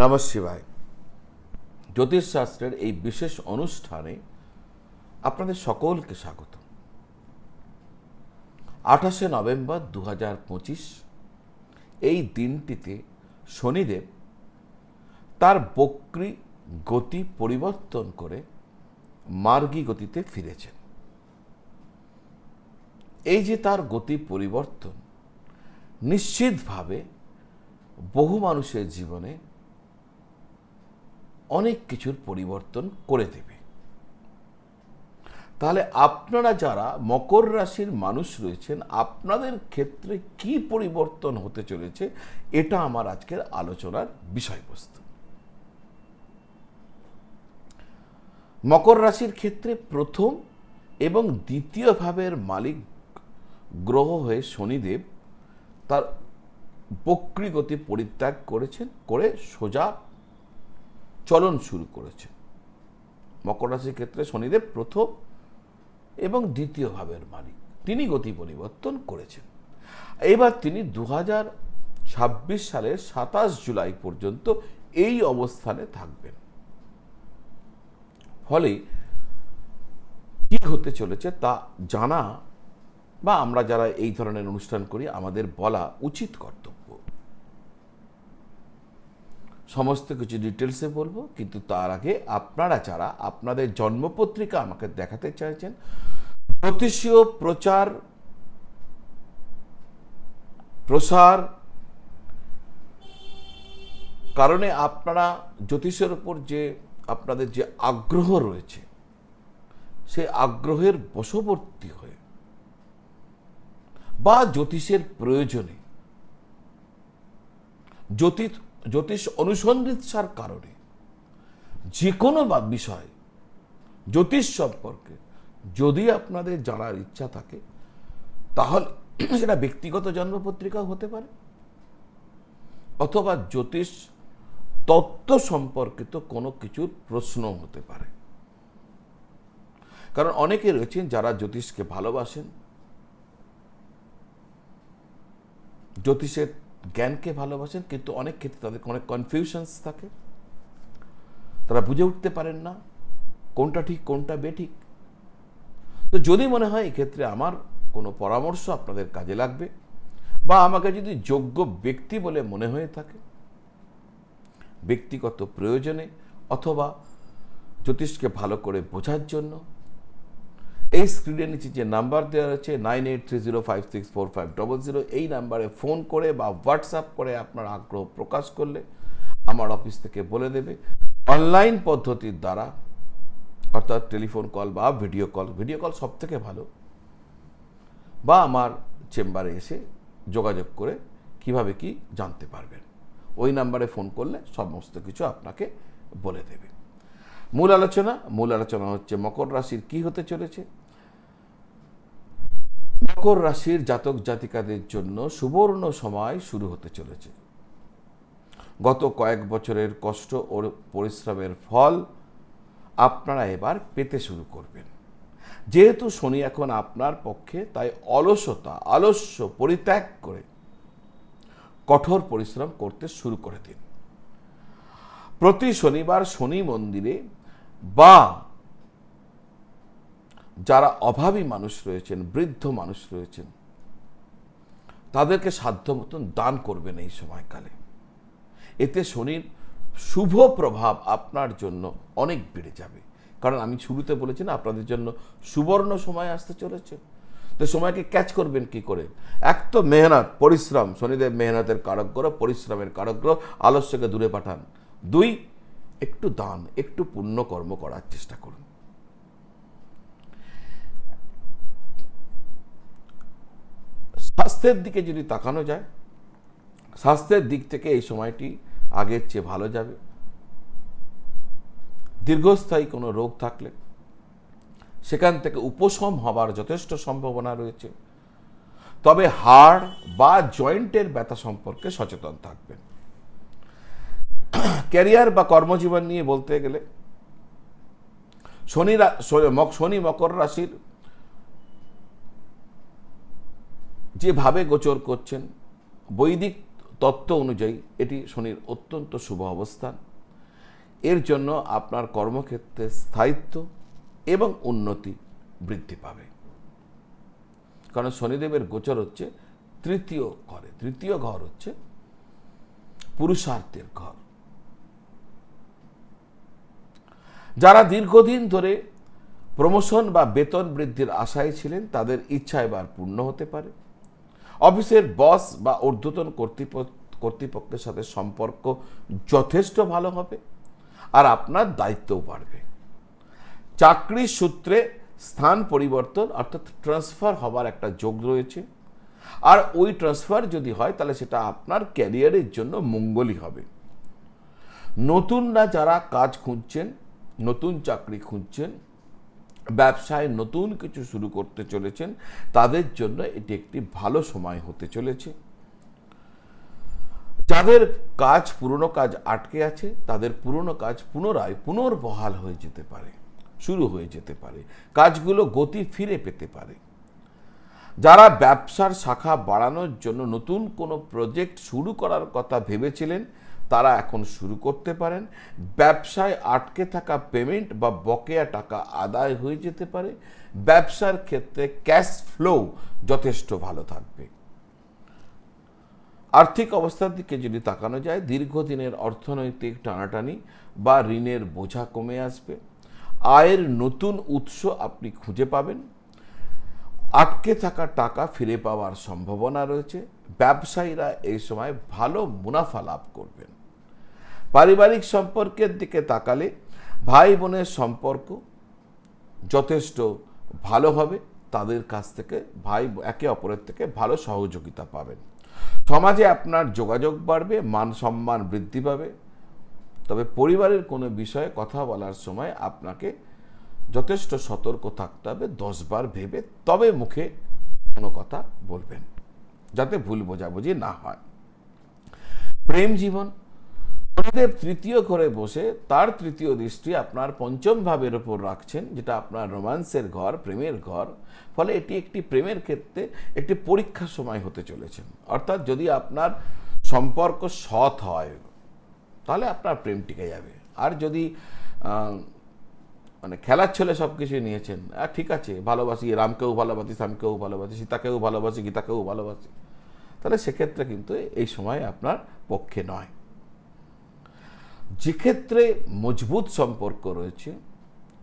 নম শিবায়। জ্যোতিষশাস্ত্রের এই বিশেষ অনুষ্ঠানে আপনাদের সকলকে স্বাগত। আঠাশে নভেম্বর দু এই দিনটিতে শনিদেব তার বক্রি গতি পরিবর্তন করে মার্গী গতিতে ফিরেছেন। এই যে তার গতি পরিবর্তন, নিশ্চিতভাবে বহু মানুষের জীবনে অনেক কিছুর পরিবর্তন করে দেবে। তাহলে আপনারা যারা মকর রাশির মানুষ রয়েছেন, আপনাদের ক্ষেত্রে কি পরিবর্তন হতে চলেছে, এটা আমার আজকের আলোচনার বিষয়বস্তু। মকর রাশির ক্ষেত্রে প্রথম এবং দ্বিতীয় ভাবের মালিক গ্রহ হয়ে শনিদেব তার বক্রি গতি পরিত্যাগ করেছেন, করে সোজা চলন শুরু করেছে। মকর রাশির ক্ষেত্রে শনিদেব প্রথম এবং দ্বিতীয় ভাবের মালিক। তিনি গতি পরিবর্তন করেছেন। এবার তিনি দু ছাব্বিশ সালের সাতাশ জুলাই পর্যন্ত এই অবস্থানে থাকবেন। ফলে কি হতে চলেছে তা জানা বা আমরা যারা এই ধরনের অনুষ্ঠান করি, আমাদের বলা উচিত কর্তব্য। সমস্ত কিছু ডিটেলসে বলব, কিন্তু তার আগে আপনারা যারা আপনাদের জন্মপত্রিকা আমাকে দেখাতে চাইছেন জ্যোতিষীয় প্রচার, প্রসার, কারণে আপনারা জ্যোতিষের উপর যে আপনাদের যে আগ্রহ রয়েছে, সেই আগ্রহের বশবর্তী হয়ে বা জ্যোতিষের প্রয়োজনে, জ্যোতিষ জ্যোতিষ অনুসন্ধিৎসার কারণে যে কোনো বিষয় জ্যোতিষ সম্পর্কে যদি আপনাদের জানার ইচ্ছা থাকে, তাহলে সেটা ব্যক্তিগত জন্মপত্রিকাও হতে পারে অথবা জ্যোতিষ তত্ত্ব সম্পর্কিত কোনো কিছুর প্রশ্ন হতে পারে। কারণ অনেকে রয়েছেন যারা জ্যোতিষকে ভালোবাসেন, জ্যোতিষের জ্ঞানকে ভালোবাসেন, কিন্তু অনেক ক্ষেত্রে তাদের অনেক কনফিউশনস থাকে। তারা বুঝে উঠতে পারেন না, কোনটা ঠিক, কোনটা বেঠিক। তো যদি মনে হয় এক্ষেত্রে আমার কোনো পরামর্শ আপনাদের কাজে লাগবে, বা আমাকে যদি যোগ্য ব্যক্তি বলে মনে হয়ে থাকে, ব্যক্তিগত প্রয়োজনে, অথবা জ্যোতিষকে ভালো করে বোঝার জন্য এই স্ক্রিনের নিচে যে নাম্বার দেওয়া রয়েছে nine eight three zero five six four five double zero এই নাম্বারে ফোন করে বা হোয়াটসঅ্যাপ করে আপনার আগ্রহ প্রকাশ করলে আমার অফিস থেকে বলে দেবে। অনলাইন পদ্ধতির দ্বারা, অর্থাৎ টেলিফোন কল বা ভিডিও কল ভিডিও কল সব থেকে ভালো। বা আমার চেম্বারে এসে যোগাযোগ করে কীভাবে কি জানতে পারবেন। ওই নাম্বারে ফোন করলে সমস্ত কিছু আপনাকে বলে দেবে। মূল আলোচনা মূল আলোচনা হচ্ছে মকর রাশির কি হতে চলেছে? মকর রাশির জাতক জাতিকাদের জন্য সুবর্ণ সময় শুরু হতে চলেছে। গত কয়েক বছরের কষ্ট ও পরিশ্রমের ফল আপনারা এবার পেতে শুরু করবেন। যেহেতু শনি এখন আপনার পক্ষে, তাই অলসতা, আলস্য পরিত্যাগ করে কঠোর পরিশ্রম করতে শুরু করে দিন। প্রতি শনিবার শনি মন্দিরে বা যারা অভাবী মানুষ রয়েছেন, বৃদ্ধ মানুষ রয়েছেন, তাদেরকে সাধ্য মতন দান করবেন এই সময়কালে। এতে শনির শুভ প্রভাব আপনার জন্য অনেক বেড়ে যাবে। কারণ আমি শুরুতে বলেছি না, আপনাদের জন্য সুবর্ণ সময় আসতে চলেছে। তো সময়কে ক্যাচ করবেন কি করে? এক তো মেহনত, পরিশ্রম। শনিদেব মেহনতের কারকগ্রহ পরিশ্রমের কারকগ্রহ আলস্যকে দূরে পাঠান। দুই, একটু দান, একটু পুণ্য কর্ম করার চেষ্টা করুন। স্বাস্থ্যের দিকে যদি তাকানো যায়, স্বাস্থ্যের দিক থেকে এই সময়টি আগের চেয়ে ভালো যাবে। দীর্ঘস্থায়ী কোনো রোগ থাকলে সেখান থেকে উপশম হবার যথেষ্ট সম্ভাবনা রয়েছে। তবে হাড় বা জয়েন্টের ব্যথা সম্পর্কে সচেতন থাকবেন। ক্যারিয়ার বা কর্মজীবন নিয়ে বলতে গেলে শনি শনি মকর রাশির যেভাবে গোচর করছেন, বৈদিক তত্ত্ব অনুযায়ী এটি শনির অত্যন্ত শুভ অবস্থান। এর জন্য আপনার কর্মক্ষেত্রে স্থায়িত্ব এবং উন্নতি বৃদ্ধি পাবে। কারণ শনিদেবের গোচর হচ্ছে তৃতীয় ঘরে, তৃতীয় ঘর হচ্ছে পুরুষার্থের ঘর। যারা দীর্ঘদিন ধরে প্রমোশন বা বেতন বৃদ্ধির আশায় ছিলেন, তাদের ইচ্ছা এবার পূর্ণ হতে পারে। অফিসের বস বা ঊর্ধ্বতন কর্তৃপক্ষ, কর্তৃপক্ষের সাথে সম্পর্ক যথেষ্ট ভালো হবে আর আপনার দায়িত্বও বাড়বে। চাকরির সূত্রে স্থান পরিবর্তন অর্থাৎ ট্রান্সফার হবার একটা যোগ রয়েছে। আর ওই ট্রান্সফার যদি হয়, তাহলে সেটা আপনার ক্যারিয়ারের জন্য মঙ্গলই হবে। নতুনরা যারা কাজ খুঁজছেন, নতুন চাকরি খুঁজছেন ব্যবসায় নতুন কিছু শুরু করতে চলেছেন, তাদের জন্য এটি একটি ভালো সময় হতে চলেছে। যাদের কাজ, পুরনো কাজ আটকে আছে, তাদের পুরনো কাজ পুনরায় পুনর্বহাল হয়ে যেতে পারে, শুরু হয়ে যেতে পারে। কাজগুলো গতি ফিরে পেতে পারে। যারা ব্যবসার শাখা বাড়ানোর জন্য নতুন কোনো প্রজেক্ট শুরু করার কথা ভেবেছিলেন তারা এখন শুরু করতে পারেন। ব্যবসায় আটকে থাকা পেমেন্ট বা বকেয়া টাকা আদায় হয়ে যেতে পারে। ব্যবসার ক্ষেত্রে ক্যাশ ফ্লো যথেষ্ট ভালো থাকবে। আর্থিক অবস্থার দিকে যদি তাকানো যায়, দীর্ঘদিনের অর্থনৈতিক টানাটানি বা ঋণের বোঝা কমে আসবে। আয়ের নতুন উৎস আপনি খুঁজে পাবেন। আটকে থাকা টাকা ফিরে পাওয়ার সম্ভাবনা রয়েছে। ব্যবসায়ীরা এই সময় ভালো মুনাফা লাভ করবেন পারিবারিক সম্পর্কের দিকে তাকালে ভাই বোনের সম্পর্ক যথেষ্ট ভালো হবে। তাদের কাছ থেকে ভাই, একে অপরের থেকে ভালো সহযোগিতা পাবেন। সমাজে আপনার যোগাযোগ বাড়বে, মান সম্মান বৃদ্ধি পাবে। তবে পরিবারের কোনো বিষয়ে কথা বলার সময় আপনাকে যথেষ্ট সতর্ক থাকতে হবে দশবার ভেবে তবে মুখে কোনো কথা বলবেন, যাতে ভুল বোঝাবুঝি না হয়। প্রেম জীবন শনিদেব তৃতীয় ঘরে বসে তার তৃতীয় দৃষ্টি আপনার পঞ্চম ভাবের ওপর রাখছেন, যেটা আপনার রোমান্সের ঘর, প্রেমের ঘর। ফলে এটি একটি প্রেমের ক্ষেত্রে একটি পরীক্ষার সময় হতে চলেছেন অর্থাৎ যদি আপনার সম্পর্ক সৎ হয়, তাহলে আপনার প্রেম টিকে যাবে। আর যদি মানে খেলার ছেলে সব কিছুই নিয়েছেন আর ঠিক আছে, ভালোবাসি, রামকেও ভালোবাসি শ্যামকেও ভালোবাসি, সীতাকেও ভালোবাসি, গীতাকেও ভালোবাসি, তাহলে সেক্ষেত্রে কিন্তু এই সময় আপনার পক্ষে নয়। যে ক্ষেত্রে মজবুত সম্পর্ক রয়েছে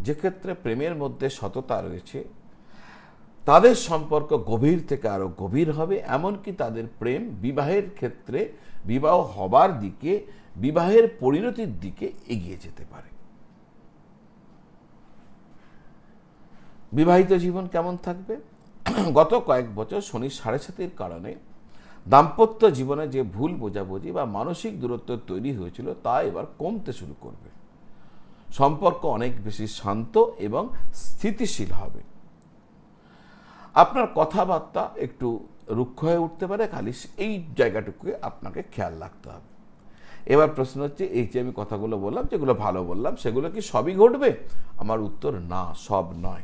যে ক্ষেত্রে প্রেমের মধ্যে সততা রয়েছে, তাদের সম্পর্ক গভীর থেকে আরও গভীর হবে। এমনকি তাদের প্রেম বিবাহের ক্ষেত্রে বিবাহ হবার দিকে, বিবাহের পরিণতির দিকে এগিয়ে যেতে পারে। বিবাহিত জীবন কেমন থাকবে? গত কয়েক বছর শনি সাড়ে সাতের কারণে দাম্পত্য জীবনে যে ভুল বোঝাবুঝি বা মানসিক দূরত্ব তৈরি হয়েছিল, তা এবার কমতে শুরু করবে। সম্পর্ক অনেক বেশি শান্ত এবং স্থিতিশীল হবে। আপনার কথাবার্তা একটু রুক্ষ হয়ে উঠতে পারে, খালি এই জায়গাটুকুকে আপনাকে খেয়াল রাখতে হবে। এবার প্রশ্ন হচ্ছে, এই যে আমি কথাগুলো বললাম, যেগুলো ভালো বললাম, সেগুলো কি সবই ঘটবে? আমার উত্তর, না, সব নয়।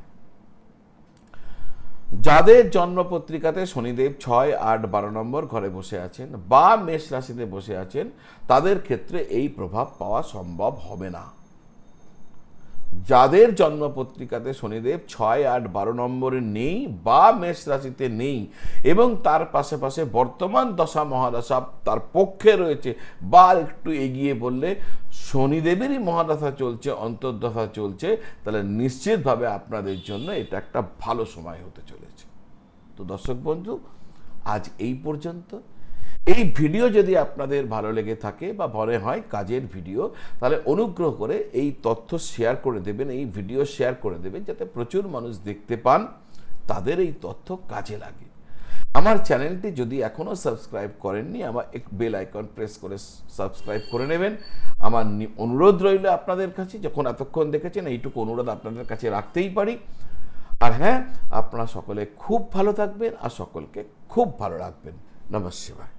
যাদের জন্মপত্রিকাতে শনিদেব ছয় আট বারো নম্বর ঘরে বসে আছেন বা মেষ রাশিতে বসে আছেন, তাদের ক্ষেত্রে এই প্রভাব পাওয়া সম্ভব হবে না। যাদের জন্মপত্রিকাতে শনিদেব ছয় আট বারো নম্বরে নেই বা মেষ রাশিতে নেই এবং তার পাশে পাশে বর্তমান দশা মহাদশা তার পক্ষে রয়েছে বা একটু এগিয়ে বললে শনিদেবেরই মহাদশা চলছে, অন্তর্দশা চলছে, তাহলে নিশ্চিতভাবে আপনাদের জন্য এটা একটা ভালো সময় হতে চলেছে। তো দর্শক বন্ধু, আজ এই পর্যন্ত। এই ভিডিও যদি আপনাদের ভালো লেগে থাকে বা মনে হয় কাজের ভিডিও, তাহলে অনুগ্রহ করে এই তথ্য শেয়ার করে দেবেন, এই ভিডিও শেয়ার করে দেবেন, যাতে প্রচুর মানুষ দেখতে পান তাদের এই তথ্য কাজে লাগে। আমার চ্যানেলটি যদি এখনও সাবস্ক্রাইব করেননি, আমার এক বেল আইকন প্রেস করে সাবস্ক্রাইব করে নেবেন। আমার অনুরোধ রইল আপনাদের কাছে, যখন এতক্ষণ দেখেছেন, এইটুকু অনুরোধ আপনাদের কাছে রাখতেই পারি। আর হ্যাঁ আপনারা সকলে খুব ভালো থাকবেন আর সকলকে খুব ভালো রাখবেন। নমস্কার।